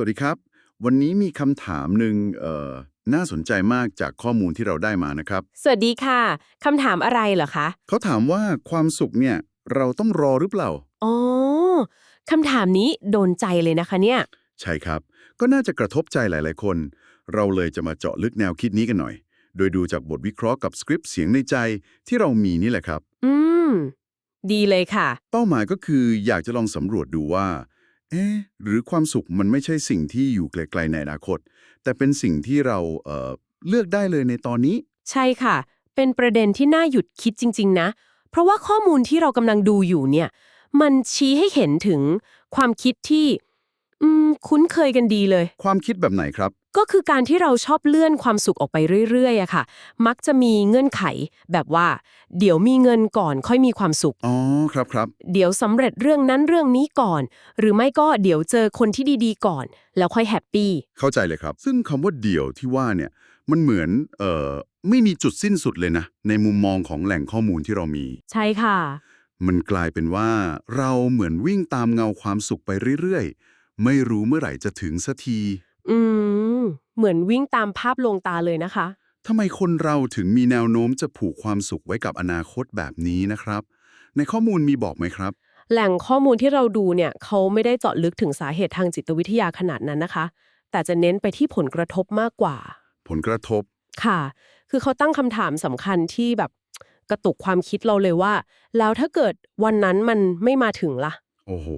วัสดีครับ วันนี้มีคำถามหนึ่งเอ่อน่าสนใจมากจากข้อมูลที่เราได้มานะครับ สวัสดีค่ะ คำถามอะไรเหรอคะ เขาถามว่าความสุขเนี่ยเราต้องรอหรือเปล่า อ๋อ คำถามนี้โดนใจเลยนะคะเนี่ย ใช่ครับ ก็น่าจะกระทบใจหลาย ๆ คน เราเลยจะมาเจาะลึกแนวคิดนี้กันหน่อย โดยดูจากบทวิเคราะห์กับสคริปต์เสียงในใจที่เรามีนี่แหละครับ อืม ดีเลยค่ะ เป้าหมายก็คืออยากจะลองสำรวจดูว่า เอ๊ะหรือความสุขมันไม่ใช่สิ่งที่อยู่ไกลๆในอนาคต แต่เป็นสิ่งที่เราเอ่อเลือกได้เลยในตอนนี้ ใช่ค่ะ เป็นประเด็นที่น่าหยุดคิดจริง ๆ นะ เพราะว่าข้อมูลที่เรากำลังดูอยู่เนี่ย มันชี้ให้เห็นถึงความคิดที่ อืม คุ้นเคยกันดีเลย ความคิดแบบไหนครับ ก็คือการที่เราชอบเลื่อนความสุขออกไปเรื่อยๆอะค่ะ มักจะมีเงื่อนไขแบบว่า เดี๋ยวมีเงินก่อนค่อยมีความสุข อ๋อครับครับเดี๋ยวสำเร็จเรื่องนั้นเรื่องนี้ก่อน หรือไม่ก็เดี๋ยวเจอคนที่ดีๆก่อน แล้วค่อยแฮปปี้ เข้าใจเลยครับ ซึ่งคำว่าเดี่ยวที่ว่าเนี่ยมันเหมือนเอ่อไม่มีจุดสิ้นสุดเลยนะ ในมุมมองของแหล่งข้อมูลที่เรามี ใช่ค่ะ มันกลายเป็นว่าเราเหมือนวิ่งตามเงาความสุขไปเรื่อยๆ ไม่รู้เมื่อไหร่จะถึงสักที อื มเหมือนวิ่งตามภาพลวงตาเลยนะคะ ทำไมคนเราถึงมีแนวโน้มจะผูกความสุขไว้กับอนาคตแบบนี้นะครับ ในข้อมูลมีบอกไหมครับ แหล่งข้อมูลที่เราดูเนี่ยเขาไม่ได้เจาะลึกถึงสาเหตุทางจิตวิทยาขนาดนั้นนะคะ แต่จะเน้นไปที่ผลกระทบมากกว่า ผลกระทบ ค่ะ คือเขาตั้งคำถามสำคัญที่แบบกระตุกความคิดเราเลยว่า แล้วถ้าเกิดวันนั้นมันไม่มาถึงล่ะ โอ้โห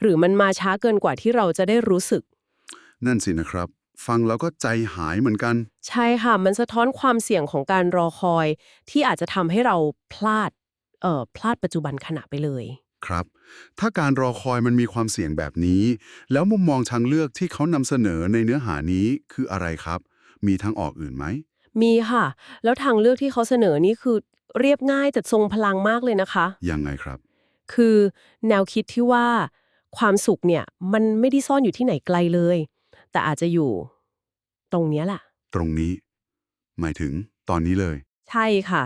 หรือมันมาช้าเกินกว่าที่เราจะได้รู้สึก นั่นสินะครับ ฟังแล้วก็ใจหายเหมือนกัน ใช่ค่ะ มันสะท้อนความเสี่ยงของการรอคอย ที่อาจจะทำให้เราพลาดเอ่อพลาดปัจจุบันขณะไปเลย ครับ ถ้าการรอคอยมันมีความเสี่ยงแบบนี้ แล้วมุมมองทางเลือกที่เขานำเสนอในเนื้อหานี้คืออะไรครับ มีทางออกอื่นไหม มีค่ะ แล้วทางเลือกที่เขาเสนอนี่คือเรียบง่ายแต่ทรงพลังมากเลยนะคะ ยังไงครับ คือแนวคิดที่ว่า ความสุขเนี่ยมันไม่ได้ซ่อนอยู่ที่ไหนไกลเลย แต่อาจจะอยู่ ตรงเนี้ยแหละตรงนี้ หมายถึงตอนนี้เลย ใช่ค่ะ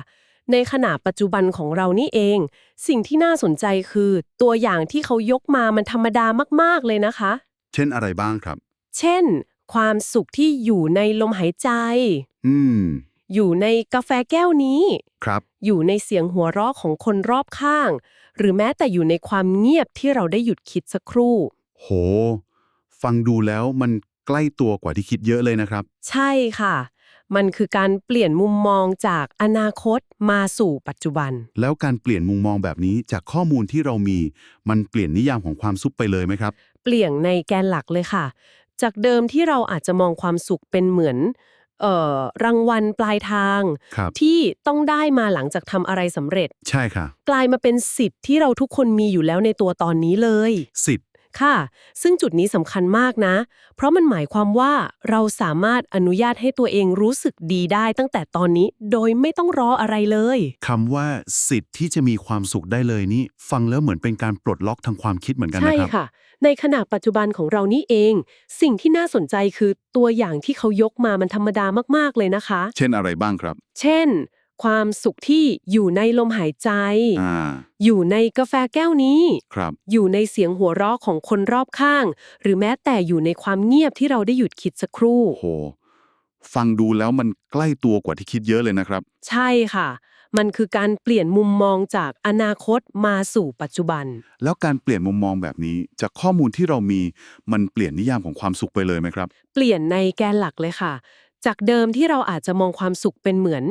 ในขณะปัจจุบันของเรานี่เอง สิ่งที่น่าสนใจคือ ตัวอย่างที่เขายกมามันธรรมดามากๆเลยนะคะ เช่นอะไรบ้างครับ เช่น ความสุขที่อยู่ในลมหายใจ อืม อยู่ในกาแฟแก้วนี้ ครับ อยู่ในเสียงหัวเราะของคนรอบข้าง หรือแม้แต่อยู่ในความเงียบที่เราได้หยุดคิดสักครู่ โห ฟังดูแล้วมัน ใกล้ตัวกว่าที่คิดเยอะเลยนะครับ ใช่ค่ะ มันคือการเปลี่ยนมุมมองจากอนาคตมาสู่ปัจจุบัน แล้วการเปลี่ยนมุมมองแบบนี้จากข้อมูลที่เรามี มันเปลี่ยนนิยามของความสุขไปเลยไหมครับ เปลี่ยนในแกนหลักเลยค่ะ จากเดิมที่เราอาจจะมองความสุขเป็นเหมือนเอ่อรางวัลปลายทาง ครับ ที่ต้องได้มาหลังจากทำอะไรสำเร็จ ใช่ค่ะ กลายมาเป็นสิทธิ์ที่เราทุกคนมีอยู่แล้วในตัวตอนนี้เลย สิทธิ์ ค่ะ ซึ่งจุดนี้สำคัญมากนะ เพราะมันหมายความว่าเราสามารถอนุญาตให้ตัวเองรู้สึกดีได้ตั้งแต่ตอนนี้โดยไม่ต้องรออะไรเลยคำว่าสิทธิ์ที่จะมีความสุขได้เลยนี่ฟังแล้วเหมือนเป็นการปลดล็อกทางความคิดเหมือนกันใช่นะครับค่ะ ในขณะปัจจุบันของเรานี่เอง สิ่งที่น่าสนใจคือตัวอย่างที่เขายกมามันธรรมดามากๆเลยนะคะ เช่นอะไรบ้างครับ เช่น ความสุขที่อยู่ในลมหายใจ อ่า อยู่ในกาแฟแก้วนี้ ครับ อยู่ในเสียงหัวเราะของคนรอบข้าง หรือแม้แต่อยู่ในความเงียบที่เราได้หยุดคิดสักครู่ โห ฟังดูแล้วมันใกล้ตัวกว่าที่คิดเยอะเลยนะครับ ใช่ค่ะ มันคือการเปลี่ยนมุมมองจากอนาคตมาสู่ปัจจุบัน แล้วการเปลี่ยนมุมมองแบบนี้ จากข้อมูลที่เรามีมันเปลี่ยนนิยามของความสุขไปเลยไหมครับ เปลี่ยนในแกนหลักเลยค่ะ จากเดิมที่เราอาจจะมองความสุขเป็นเหมือน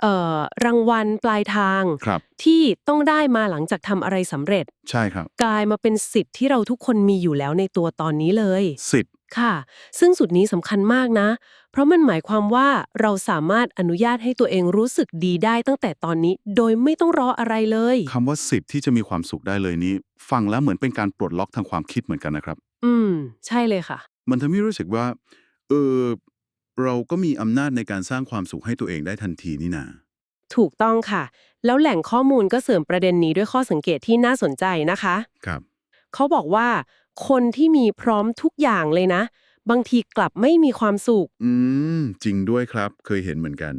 เอ่อรางวัลปลายทาง ครับ ที่ต้องได้มาหลังจากทำอะไรสำเร็จ ใช่ครับ กลายมาเป็นสิทธิ์ที่เราทุกคนมีอยู่แล้วในตัวตอนนี้เลย สิทธิ์ค่ะ ซึ่งสุดนี้สำคัญมากนะ เพราะมันหมายความว่าเราสามารถอนุญาตให้ตัวเองรู้สึกดีได้ตั้งแต่ตอนนี้ โดยไม่ต้องรออะไรเลย คำว่าสิทธิ์ที่จะมีความสุขได้เลยนี้ ฟังแล้วเหมือนเป็นการปลดล็อกทางความคิดเหมือนกันนะครับ อืม ใช่เลยค่ะ มันทำให้รู้สึกว่าเออ เราก็มีอำนาจในการสร้างความสุขให้ตัวเองได้ทันทีนี่นา ถูกต้องค่ะ แล้วแหล่งข้อมูลก็เสริมประเด็นนี้ด้วยข้อสังเกตที่น่าสนใจนะคะ ครับ เขาบอกว่า คนที่มีพร้อมทุกอย่างเลยนะ บางทีกลับไม่มีความสุข อืม จริงด้วยครับ เคยเห็นเหมือนกัน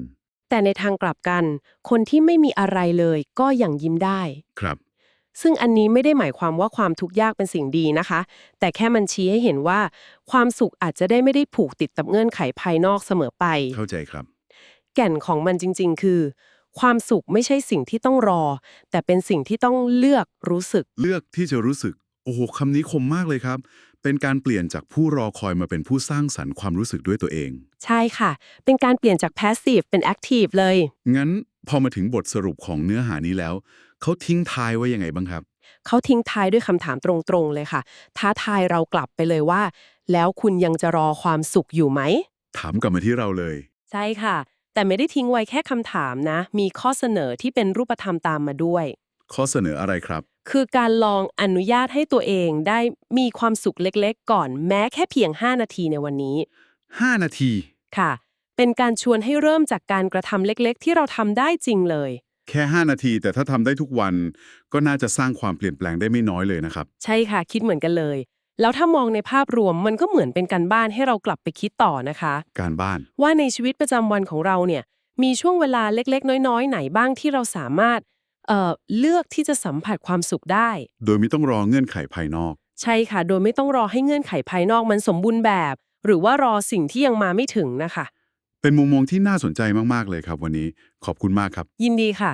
แต่ในทางกลับกัน คนที่ไม่มีอะไรเลยก็ยังยิ้มได้ ครับ ซึ่งอันนี้ไม่ได้หมายความว่าความทุกข์ยากเป็นสิ่งดีนะคะ แต่แค่มันชี้ให้เห็นว่า ความสุขอาจจะได้ไม่ได้ผูกติดกับเงื่อนไขภายนอกเสมอไป เข้าใจครับ แก่นของมันจริง ๆ คือ ความสุขไม่ใช่สิ่งที่ต้องรอ แต่เป็นสิ่งที่ต้องเลือกรู้สึก เลือกที่จะรู้สึก โอ้โหคำนี้คมมากเลยครับ เป็นการเปลี่ยนจากผู้รอคอยมาเป็นผู้สร้างสรรค์ความรู้สึกด้วยตัวเอง ใช่ค่ะ เป็นการเปลี่ยนจาก passive เป็น active เลย งั้นพอมาถึงบทสรุปของเนื้อหานี้แล้ว เขาทิ้งท้ายไว้ยังไงบ้างครับ เขาทิ้งท้ายด้วยคำถามตรงๆเลยค่ะ ท้าทายเรากลับไปเลยว่า แล้วคุณยังจะรอความสุขอยู่ไหม ถามกลับมาที่เราเลย ใช่ค่ะ แต่ไม่ได้ทิ้งไว้แค่คำถามนะ มีข้อเสนอที่เป็นรูปธรรมตามมาด้วย ข้อเสนออะไรครับ คือการลองอนุญาตให้ตัวเองได้มีความสุขเล็กๆ ก่อนแม้แค่เพียง 5 นาทีในวันนี้ 5 นาที ค่ะ เป็นการชวนให้เริ่มจากการกระทำเล็กๆ ที่เราทำได้จริงเลย แค่ 5 นาที แต่ถ้าทำได้ทุกวัน ก็น่าจะสร้างความเปลี่ยนแปลงได้ไม่น้อยเลยนะครับ ใช่ค่ะ คิดเหมือนกันเลย แล้วถ้ามองในภาพรวมมันก็เหมือนเป็นการบ้านให้เรากลับไปคิดต่อนะคะ การบ้าน ว่าในชีวิตประจำวันของเราเนี่ย มีช่วงเวลาเล็กๆ น้อยๆ ไหนบ้างที่เราสามารถ เอ่อเลือกที่จะสัมผัสความสุขได้ โดยไม่ต้องรอเงื่อนไขภายนอก ใช่ค่ะ โดยไม่ต้องรอให้เงื่อนไขภายนอกมันสมบูรณ์แบบ หรือว่ารอสิ่งที่ยังมาไม่ถึงนะคะ เป็นมุมมองที่น่าสนใจมากๆเลยครับวันนี้ ขอบคุณมากครับ ยินดีค่ะ